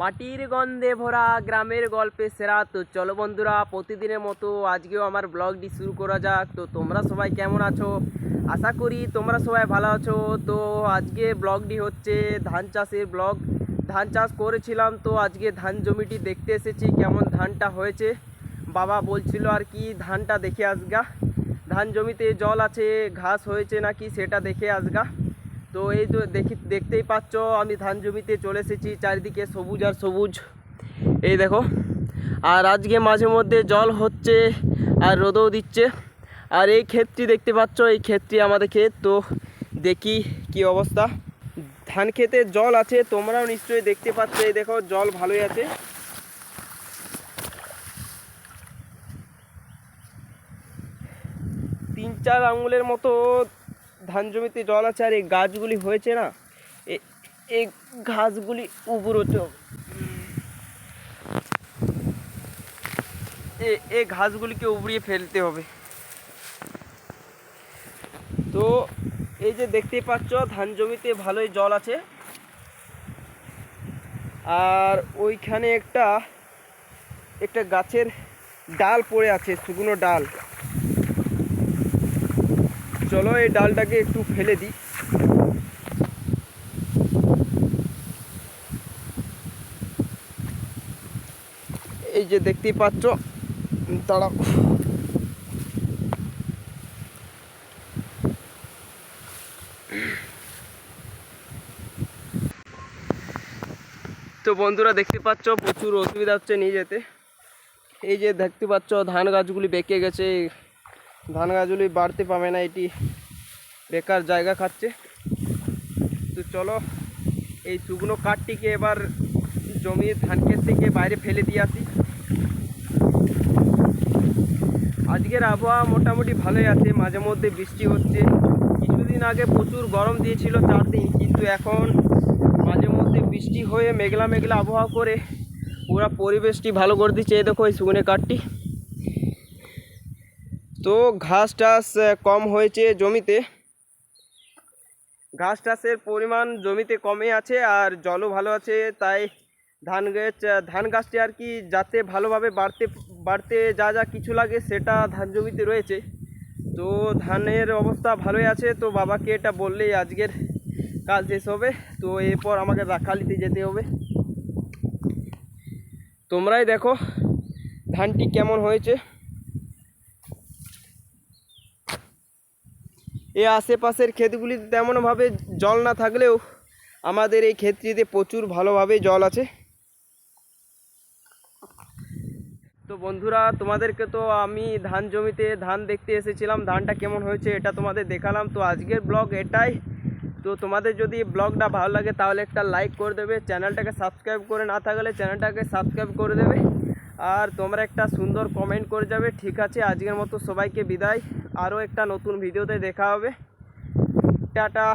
মাটির গন্ধে ভরা গ্রামের গল্পে সেরা। তো চলো বন্ধুরা, প্রতিদিনের মতো আজকেও আমার ব্লগটি শুরু করা যাক। তো তোমরা সবাই কেমন আছো? আশা করি তোমরা সবাই ভালো আছো। তো আজকে ব্লগটি হচ্ছে ধান চাষের ব্লগ। ধান চাষ করেছিলাম, তো আজকে ধান জমিটি দেখতে এসেছি, কেমন ধানটা হয়েছে। বাবা বলছিল আর কি, ধানটা দেখে আসগা। ধান জমিতে জল আছে, ঘাস হয়েছে নাকি সেটা দেখে আসগা। তো এই তো দেখি, দেখতেই পাচ্ছ, আমি ধান জমিতে চলে এসেছি, চারিদিকে সবুজ আর সবুজ। এই দেখো, আর আজকে মাঝে মধ্যে জল হচ্ছে আর রোদও দিচ্ছে। আর এই ক্ষেতটি দেখতে পাচ্ছ, এই ক্ষেতটি আমাদের ক্ষেত, তো দেখি কি অবস্থা। ধান খেতে জল আছে, তোমরাও নিশ্চয়ই দেখতে পাচ্ছ, এই দেখো, জল ভালোই আছে। তিন চার আঙুলের মতো ধান জমিতে জল আছে আর এই গাছগুলি হয়েছে না এই ঘাসগুলি উবুরোতে হবে। এই ঘাসগুলিকে উবড়িয়ে ফেলতে হবে। তো এই যে দেখতেই পাচ্ছ, ধান জমিতে ভালোই জল আছে। আর ওইখানে একটা একটা গাছের ডাল পড়ে আছে শুকনো ডাল। চলো, এই ডালটাকে একটু ফেলে দিই। এই যে দেখতেই পাচ্ছ তারা তো বন্ধুরা, দেখতে পাচ্ছ, প্রচুর অসুবিধা হচ্ছে নিয়ে যেতে এই যে দেখতে পাচ্ছ, ধান গাছগুলি বেঁকে গেছে। ধান গাছগুলি বাড়তে পাবে না, এটি বেকার জায়গা খাচ্ছে। তো চলো, এই শুকনো কাঠটিকে এবার জমির ধান ক্ষেত থেকে বাইরে ফেলে দিয়ে আসি। আজকের আবহাওয়া মোটামুটি ভালোই আছে, মাঝে মধ্যে বৃষ্টি হচ্ছে। কিছুদিন আগে প্রচুর গরম দিয়েছিল চার দিন, কিন্তু এখন মাঝে মধ্যে বৃষ্টি হয়ে মেঘলা মেঘলা আবহাওয়া করে পুরো পরিবেশটি ভালো করে দিচ্ছে। এই দেখো এই শুকনো কাঠটি। তো ঘাস টাস কম হয়েছে জমিতে। ঘাস টাসের পরিমাণ জমিতে কমে আছে আর জলও ভালো আছে, তাই ধান গাছ ধান গাছটি আর কি যাতে ভালোভাবে বাড়তে বাড়তে যা যা কিছু লাগে সেটা ধান জমিতে রয়েছে। তো ধানের অবস্থা ভালোই আছে, তো বাবাকে এটা বললেই আজকের কাজ শেষ হবে। তো এরপর আমাকে রাখালিতে যেতে হবে। তোমরাই দেখো ধানটি কেমন হয়েছে। এই আশেপাশের ক্ষেতগুলিতে তেমনভাবে জল না থাকলেও আমাদের এই ক্ষেতটিতে প্রচুর ভালোভাবে জল আছে। তো বন্ধুরা, তোমাদেরকে তো আমি ধান জমিতে ধান দেখতে এসেছিলাম, ধানটা কেমন হয়েছে এটা তোমাদের দেখালাম। তো আজকের ব্লগ এটাই। তো তোমাদের যদি ব্লগটা ভালো লাগে তাহলে একটা লাইক করে দেবে, চ্যানেলটাকে সাবস্ক্রাইব করে না থাকলে চ্যানেলটাকে সাবস্ক্রাইব করে দেবে। আর তোমরা একটা সুন্দর কমেন্ট করে যাবে। ঠিক আছে, আজকের মতো সবাইকে বিদায়। আরও একটা নতুন ভিডিওতে দেখা হবে। টাটা।